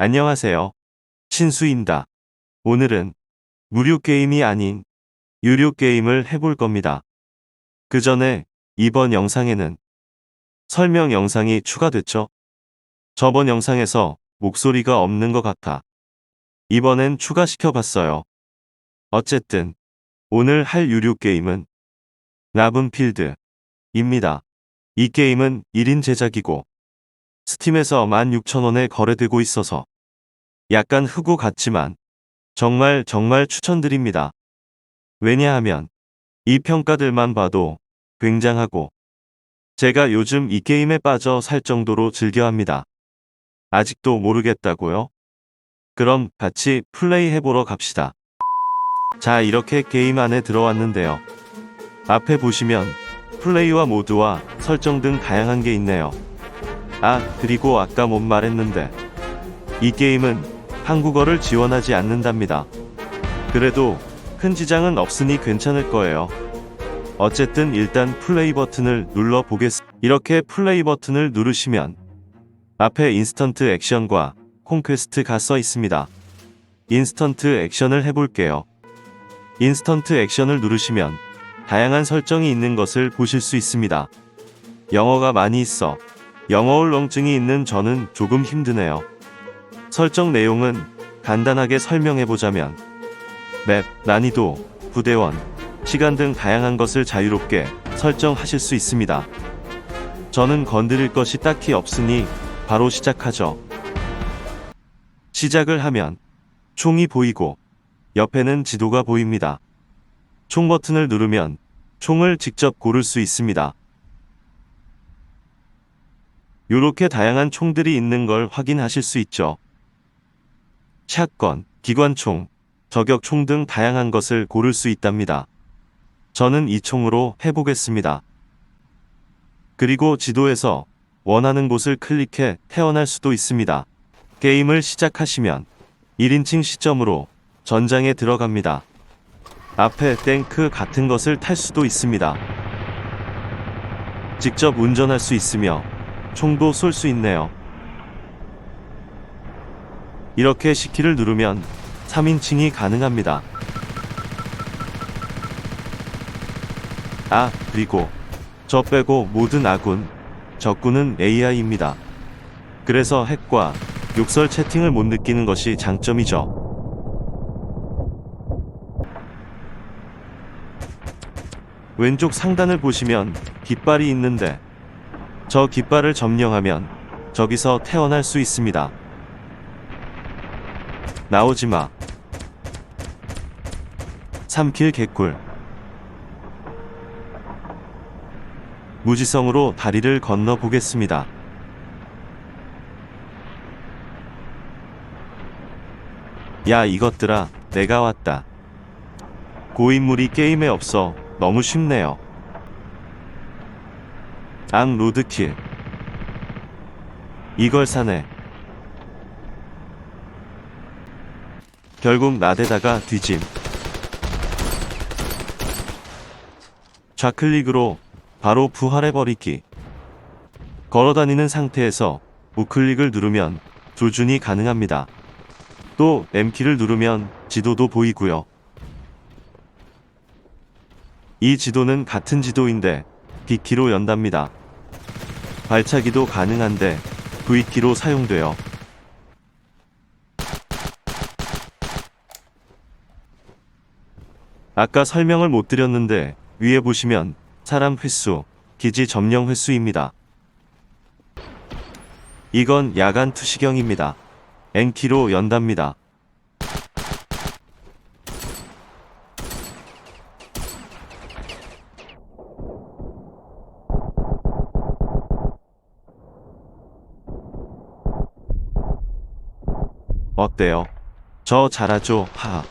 안녕하세요. 신수입니다. 오늘은 무료 게임이 아닌 유료 게임을 해볼 겁니다. 그 전에 이번 영상에는 설명 영상이 추가됐죠? 저번 영상에서 목소리가 없는 것 같아 이번엔 추가시켜 봤어요. 어쨌든 오늘 할 유료 게임은 라븐필드입니다. 이 게임은 1인 제작이고 스팀에서 16,000원에 거래되고 있어서 약간 흑우 같지만 정말 정말 추천드립니다. 왜냐하면 이 평가들만 봐도 굉장하고 제가 요즘 이 게임에 빠져 살 정도로 즐겨합니다. 아직도 모르겠다고요? 그럼 같이 플레이 해보러 갑시다. 자 이렇게 게임 안에 들어왔는데요. 앞에 보시면 플레이와 모드와 설정 등 다양한 게 있네요. 아, 그리고 아까 못 말했는데 이 게임은 한국어를 지원하지 않는답니다. 그래도 큰 지장은 없으니 괜찮을 거예요. 어쨌든 일단 플레이 버튼을 눌러 보겠습니다. 이렇게 플레이 버튼을 누르시면 앞에 인스턴트 액션과 콘퀘스트가 써 있습니다. 인스턴트 액션을 해볼게요. 인스턴트 액션을 누르시면 다양한 설정이 있는 것을 보실 수 있습니다. 영어가 많이 있어 영어 울렁증이 있는 저는 조금 힘드네요. 설정 내용은 간단하게 설명해 보자면 맵, 난이도, 부대원, 시간 등 다양한 것을 자유롭게 설정하실 수 있습니다. 저는 건드릴 것이 딱히 없으니 바로 시작하죠. 시작을 하면 총이 보이고 옆에는 지도가 보입니다. 총 버튼을 누르면 총을 직접 고를 수 있습니다. 요렇게 다양한 총들이 있는 걸 확인하실 수 있죠. 샷건, 기관총, 저격총 등 다양한 것을 고를 수 있답니다. 저는 이 총으로 해보겠습니다. 그리고 지도에서 원하는 곳을 클릭해 태어날 수도 있습니다. 게임을 시작하시면 1인칭 시점으로 전장에 들어갑니다. 앞에 탱크 같은 것을 탈 수도 있습니다. 직접 운전할 수 있으며 총도 쏠 수 있네요. 이렇게 C키를 누르면 3인칭이 가능합니다. 아, 그리고 저 빼고 모든 아군, 적군은 AI입니다. 그래서 핵과 욕설 채팅을 못 느끼는 것이 장점이죠. 왼쪽 상단을 보시면 깃발이 있는데 저 깃발을 점령하면 저기서 태어날 수 있습니다. 나오지 마. 3킬 개꿀. 무지성으로 다리를 건너 보겠습니다. 야 이것들아 내가 왔다. 고인물이 게임에 없어 너무 쉽네요. 앙 로드킬. 이걸 사네. 결국 나대다가 뒤짐. 좌클릭으로 바로 부활해버리기. 걸어다니는 상태에서 우클릭을 누르면 조준이 가능합니다. 또 M키를 누르면 지도도 보이고요. 이 지도는 같은 지도인데 B키로 연답니다. 발차기도 가능한데 V키로 사용돼요. 아까 설명을 못 드렸는데 위에 보시면 사람 횟수, 기지 점령 횟수입니다. 이건 야간 투시경입니다. N키로 연답니다. 어때요? 저 잘하죠? 하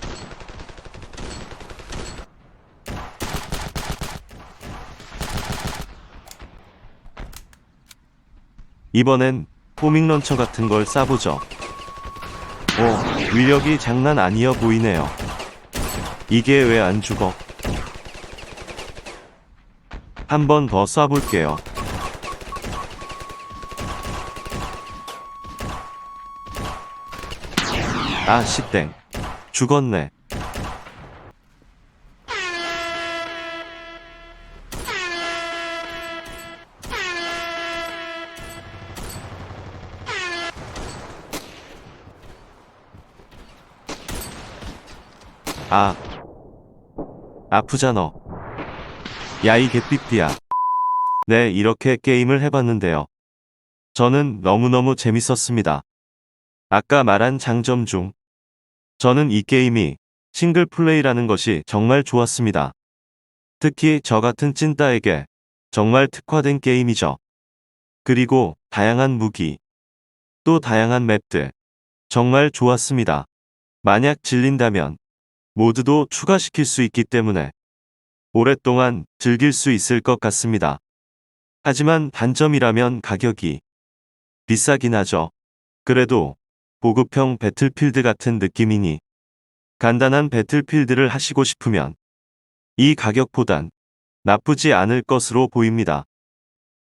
이번엔 포밍 런처 같은 걸 쏴보죠. 오, 위력이 장난 아니어 보이네요. 이게 왜 안 죽어? 한 번 더 쏴볼게요. 아, 씨땡. 죽었네. 아. 아프자 너. 야이 개삐삐야. 네, 이렇게 게임을 해봤는데요. 저는 너무너무 재밌었습니다. 아까 말한 장점 중 저는 이 게임이 싱글 플레이라는 것이 정말 좋았습니다. 특히 저 같은 찐따에게 정말 특화된 게임이죠. 그리고 다양한 무기, 또 다양한 맵들 정말 좋았습니다. 만약 질린다면 모두도 추가시킬 수 있기 때문에 오랫동안 즐길 수 있을 것 같습니다. 하지만 단점이라면 가격이 비싸긴 하죠. 그래도 보급형 배틀필드 같은 느낌이니 간단한 배틀필드를 하시고 싶으면 이 가격보단 나쁘지 않을 것으로 보입니다.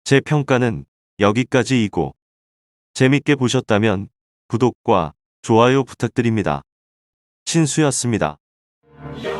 제 평가는 여기까지이고 재밌게 보셨다면 구독과 좋아요 부탁드립니다. 신수였습니다. Yeah.